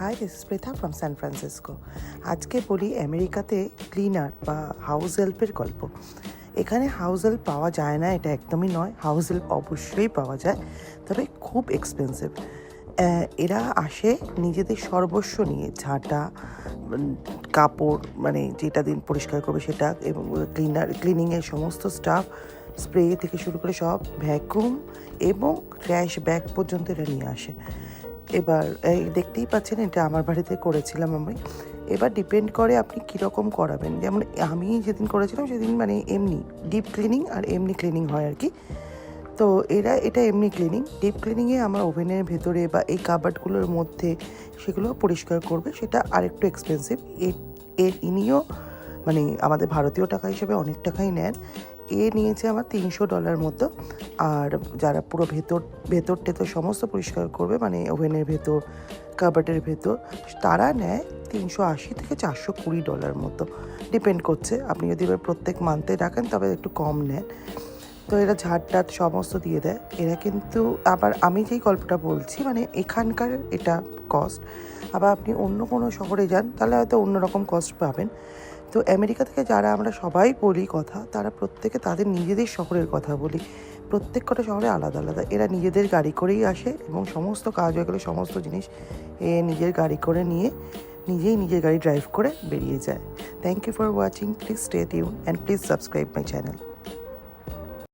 Hi this is from San Francisco আজকে বলি আমেরিকাতে ক্লিনার বা হাউস হেল্পের গল্প। এখানে হাউস হেল্প পাওয়া যায় না, এটা একদমই নয়। হাউস হেল্প অবশ্যই পাওয়া যায়, তবে খুব এক্সপেন্সিভ এরা আসে নিজেদের সর্বস্ব নিয়ে, ঝাঁটা কাপড় মানে যেটা দিন পরিষ্কার করবে সেটা, এবং ক্লিনার ক্লিনিংয়ের সমস্ত স্টাফ স্প্রে থেকে শুরু করে সব ভ্যাকুম এবং ট্র্যাশ ব্যাগ পর্যন্ত এরা নিয়ে আসে। এবার, এই দেখতেই পাচ্ছেন এটা আমার বাড়িতে করেছিলাম আমি। এবার ডিপেন্ড করে আপনি কীরকম করাবেন। যেমন আমি যেদিন করেছিলাম সেদিন মানে এমনি ডিপ ক্লিনিং আর এমনি ক্লিনিং হয় আর কি। তো এরা এটা এমনি ক্লিনিং ডিপ ক্লিনিংয়ে আমার ওভেনের ভেতরে বা এই কাবার্ডগুলোর মধ্যে সেগুলো পরিষ্কার করবে। সেটা আরেকটু এক্সপেন্সিভ এর এর ইনিও মানে আমাদের ভারতীয় টাকা হিসেবে অনেক টাকাই নেন। এ নিয়েছে আমার তিনশো ডলার মতো। আর যারা পুরো ভেতর ভেতর টেতর সমস্ত পরিষ্কার করবে মানে ওভেনের ভেতর কাবার্ডের ভেতর, তারা নেয় তিনশো আশি থেকে চারশো কুড়ি ডলার মতো। ডিপেন্ড করছে, আপনি যদি এবার প্রত্যেক মান্থে রাখেন, তবে একটু কম নেন। তো এরা ঝাড় টাট সমস্ত দিয়ে দেয়। এরা কিন্তু আবার আমি যেই গল্পটা বলছি মানে এখানকার এটা কস্ট আবার আপনি অন্য কোনো শহরে যান, তাহলে হয়তো অন্যরকম কস্ট পাবেন। তো আমেরিকা থেকে যারা আমরা সবাই বলি কথা, তারা প্রত্যেকে তাদের নিজেদের শহরের কথা বলি। প্রত্যেক কটা শহরে আলাদা আলাদা। এরা নিজেদের গাড়ি করেই আসে এবং সমস্ত কাজ হয়ে গেলে সমস্ত জিনিস এ নিজের গাড়ি করে নিয়ে নিজেই নিজের গাড়ি ড্রাইভ করে বেরিয়ে যায়। Thank you for watching please stay tune and please subscribe my channel